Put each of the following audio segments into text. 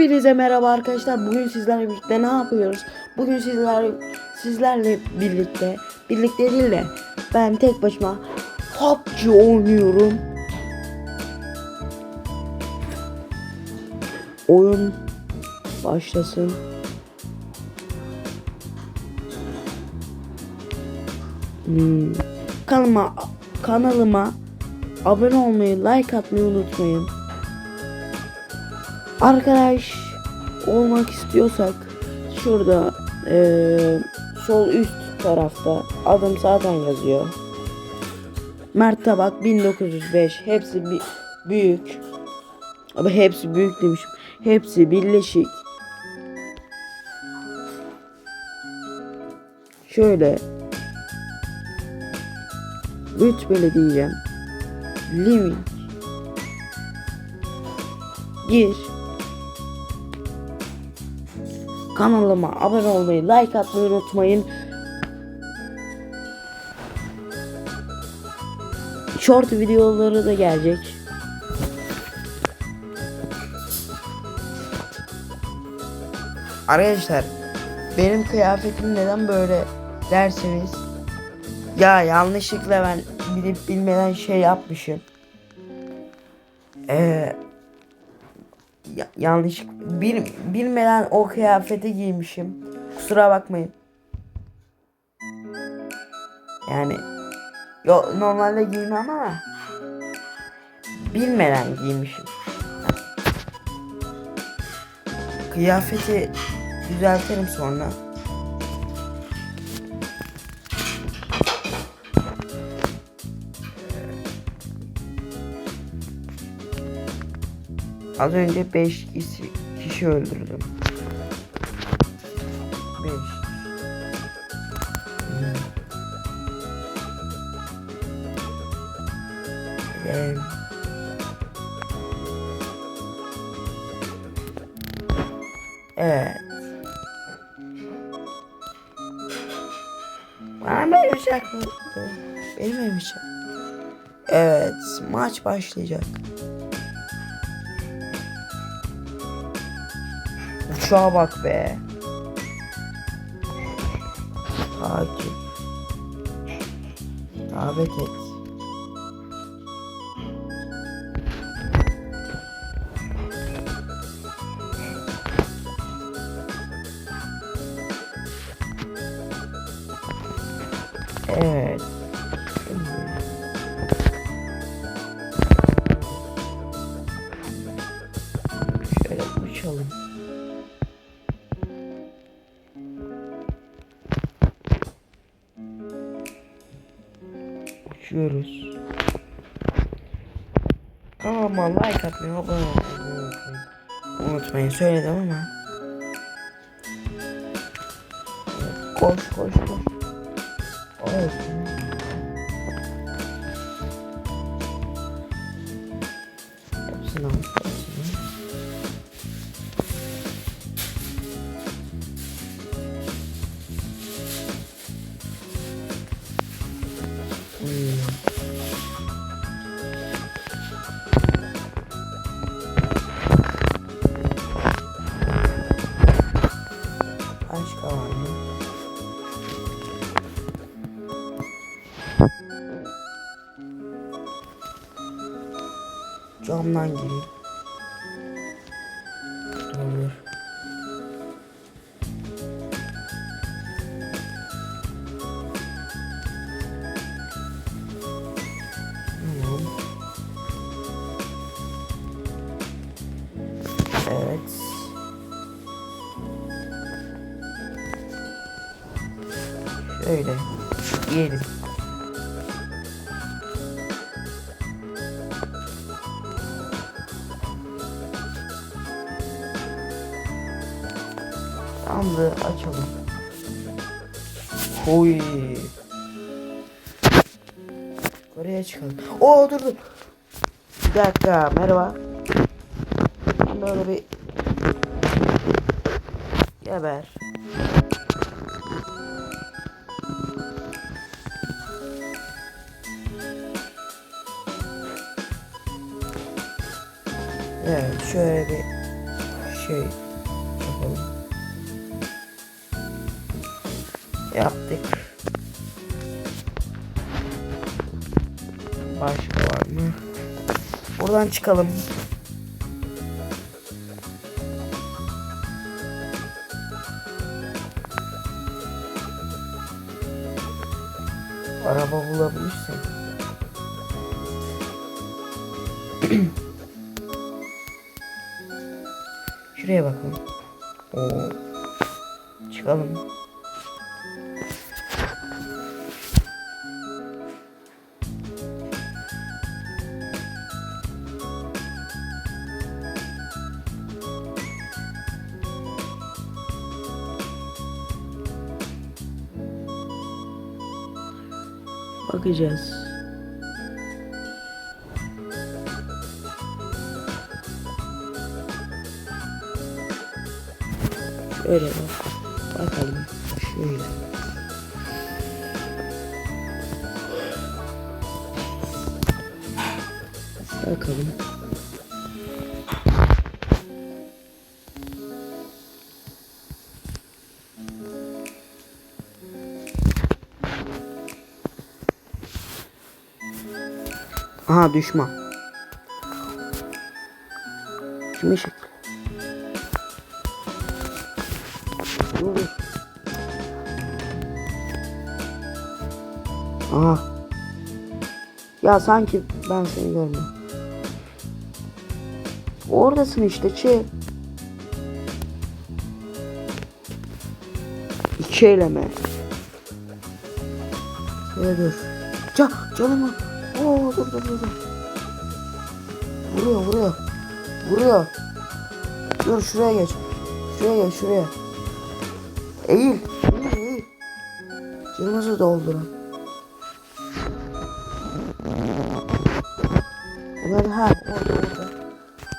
Hepinize merhaba arkadaşlar. Bugün sizlerle birlikte ne yapıyoruz? Bugün sizler sizlerle birlikte birlikte değil de ben tek başıma PUBG oynuyorum. Oyun başlasın. Hmm. Kanalıma kanalıma abone olmayı, like atmayı unutmayın. Arkadaş olmak istiyorsak şurada eee, sol üst tarafta adım zaten yazıyor. Mert Tabak 1905 hepsi bi- büyük. Ama hepsi büyük demişim. Hepsi birleşik. Şöyle rütbeli diyeceğim. Living. Gir. Kanalıma abone olmayı, like atmayı unutmayın. Short videoları da gelecek. Arkadaşlar benim kıyafetim neden böyle derseniz ya yanlışlıkla ben bilip bilmeden şey yapmışım. Ee, ya- yanlış bil, bilmeden o kıyafeti giymişim. Kusura bakmayın. Yani yo normalde giymem ama bilmeden giymişim. Kıyafeti düzeltelim sonra. Az önce 5 kişi öldürdüm. 5 Evet. Bana mı verecek mi? Benim vermişim. Evet, maç başlayacak. Uçağa bak be. Takip. Davet et. Kanalıma like atmayı, abone olmayı unutmayın. Söyledim ama. Koş koş koş. Evet. Hepsini al, Camdan gireyim. Olur. Tamam. Evet. Şöyle yiyelim. Sandığı açalım. Oy. Oraya çıkalım. Oo dur dur. Bir dakika merhaba. Böyle bir geber. Evet şöyle bir şey Buradan çıkalım. Araba bulabilirsin. Şuraya bakalım. Oo. Çıkalım. Bakacağız. Şöyle bak. Bakalım. Şöyle. Bakalım. Aha düşman. Kimi şekli? Aha. Ya sanki ben seni görmüyorum. Oradasın işte çi. İki eleme. Şöyle dur. Ca canımı. Oo dur dur dur. Vuruyor vuruyor. Vuruyor. Dur şuraya geç. Şuraya geç şuraya. Eğil. Eğil eğil. Canımızı doldurun. Bunları ha.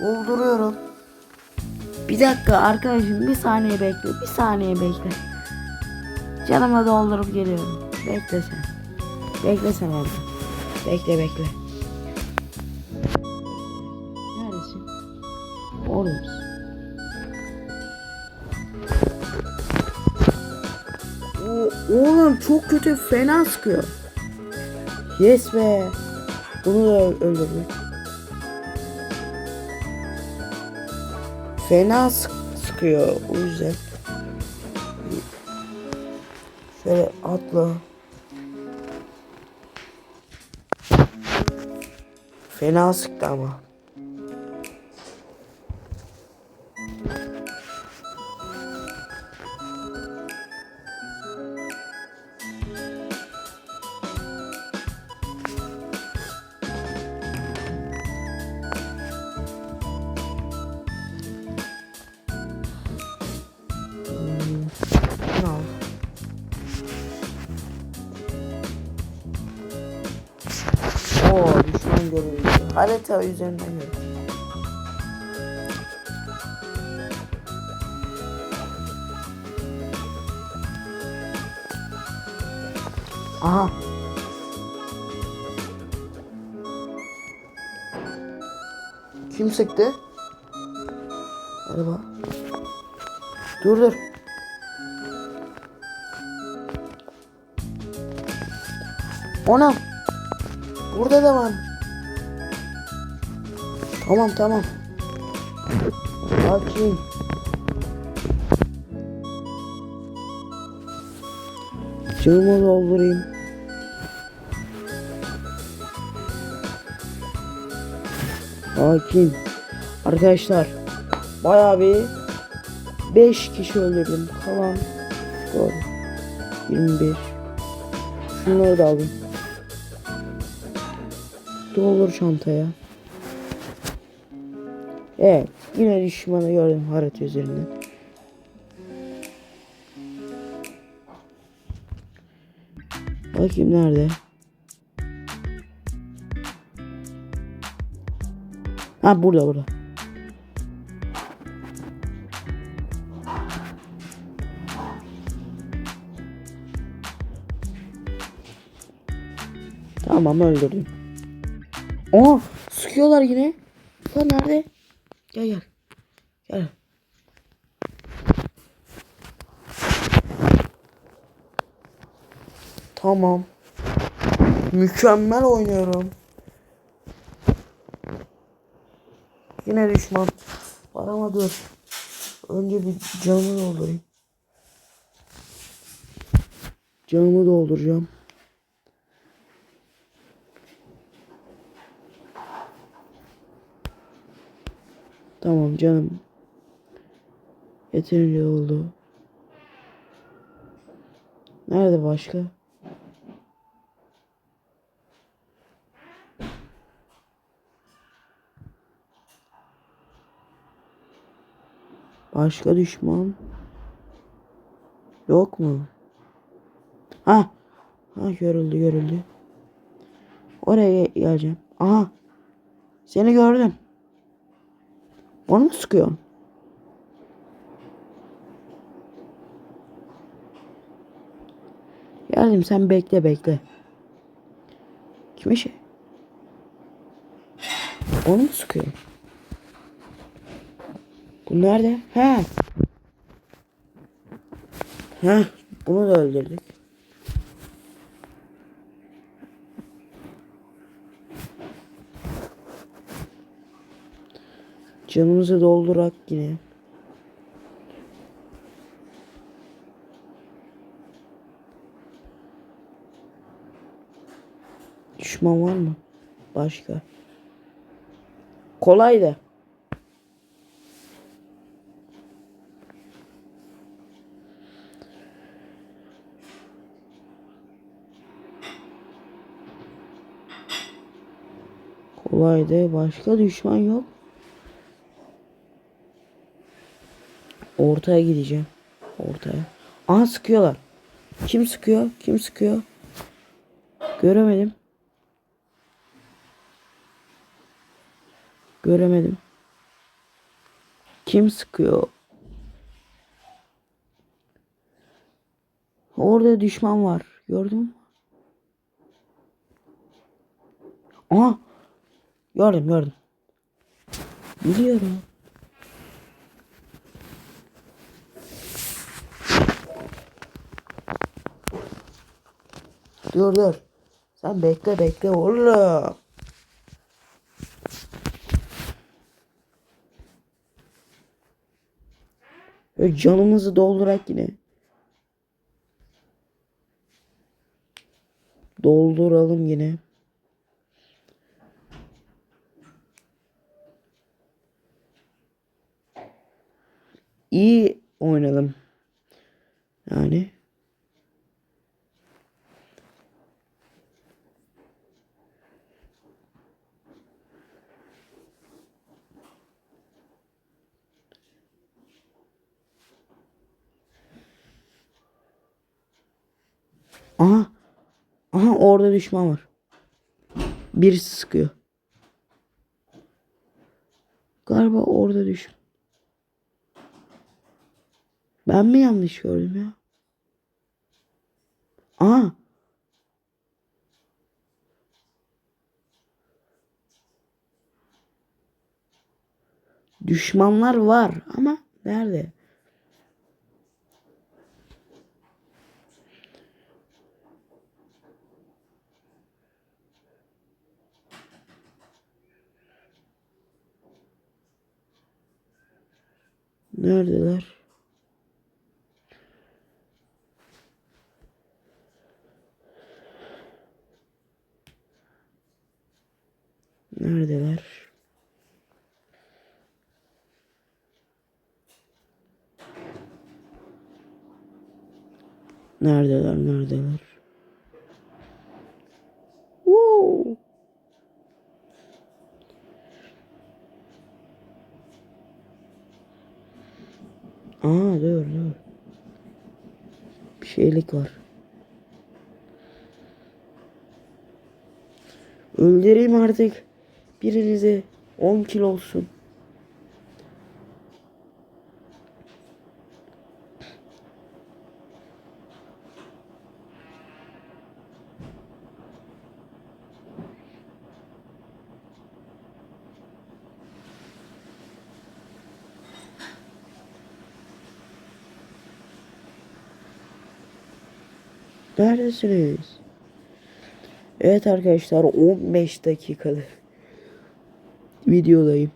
Dolduruyorum. Bir dakika arkadaşım bir saniye bekle. Bir saniye bekle. Canımı doldurup geliyorum. Bekle sen. Bekle sen orada. Bekle bekle. Neredesin? Orada mısın? Oğlum çok kötü fena sıkıyor. Yes be. Bunu da öldürdüm. Fena sık sıkıyor o yüzden. Şöyle atla. Fena sıktı ama. Harita üzerinden görüldü. Aha. Kim sıktı? Araba. Dur dur. Ona. Burada da var. Tamam tamam. Sakin. Canımı doldurayım. Sakin. Arkadaşlar bayağı bir 5 kişi öldürdüm. Kalan doğru. 21. Şunları da alayım. Doldur çantaya. Evet. Yine düşmanı gördüm harita üzerinden. Bakayım nerede? Ha burada burada. Tamam öldürdüm. Aa sıkıyorlar yine. Lan nerede? Gel gel. Gel. Tamam. Mükemmel oynuyorum. Yine düşman. Var ama dur. Önce bir canımı doldurayım. Canımı dolduracağım. Tamam canım. Yeterince oldu. Nerede başka? Başka düşman yok mu? Ha, ha görüldü görüldü. Oraya geleceğim. Aha, seni gördüm. Onu mu sıkıyorsun? Geldim sen bekle bekle. Kime şey? Onu mu sıkıyor? Bu nerede? He. He. Bunu da öldürdük. Canımızı doldurak yine. Düşman var mı? Başka. Kolaydı. Kolaydı. Başka düşman yok. Ortaya gideceğim. Ortaya. Aha sıkıyorlar. Kim sıkıyor? Kim sıkıyor? Göremedim. Göremedim. Kim sıkıyor? Orada düşman var. Gördün mü? Aha. Gördüm gördüm. Biliyorum. Dur dur. Sen bekle bekle oğlum. Böyle canımızı doldurak yine. Dolduralım yine. İyi oynadım. Yani. Aha. Aha orada düşman var. Birisi sıkıyor. Galiba orada düş. Ben mi yanlış gördüm ya? Aha. Düşmanlar var ama nerede? Neredeler? Neredeler? Neredeler? Neredeler? Aa dur dur. Bir şeylik var. Öldüreyim artık. Birinizi 10 kilo olsun. Neredesiniz? Evet arkadaşlar 15 dakikadır videodayım.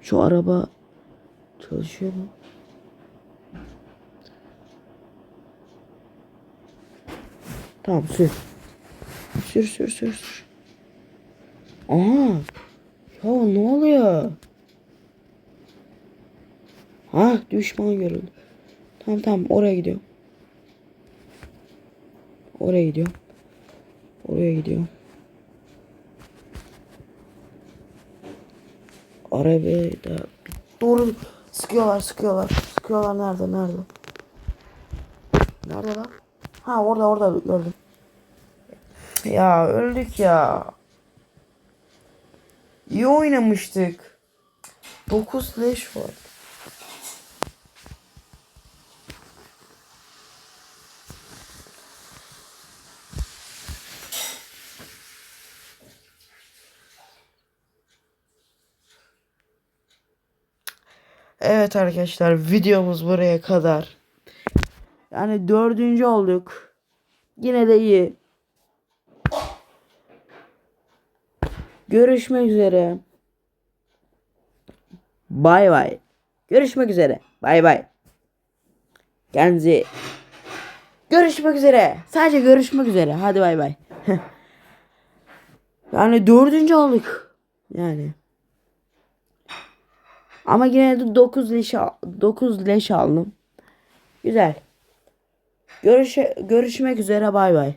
Şu araba çalışıyor mu? Tamam sür. Sür sür sür sür. Aha. Ya ne oluyor? Ha düşman görüldü. Tamam tamam oraya gidiyorum. Oraya gidiyorum. Oraya gidiyorum. Arabayı da doğru sıkıyorlar sıkıyorlar. Sıkıyorlar nerede nerede? Nerede lan? Ha orada orada gördüm. Ya öldük ya. İyi oynamıştık. 9 leş var. Evet arkadaşlar videomuz buraya kadar. Yani dördüncü olduk. Yine de iyi. Görüşmek üzere. Bay bay. Görüşmek üzere. Bay bay. Kendinize Görüşmek üzere. Sadece görüşmek üzere. Hadi bay bay. yani dördüncü olduk. Yani. Ama yine de 9 leş, al- 9 leş aldım. Güzel. Görüş görüşmek üzere bay bay.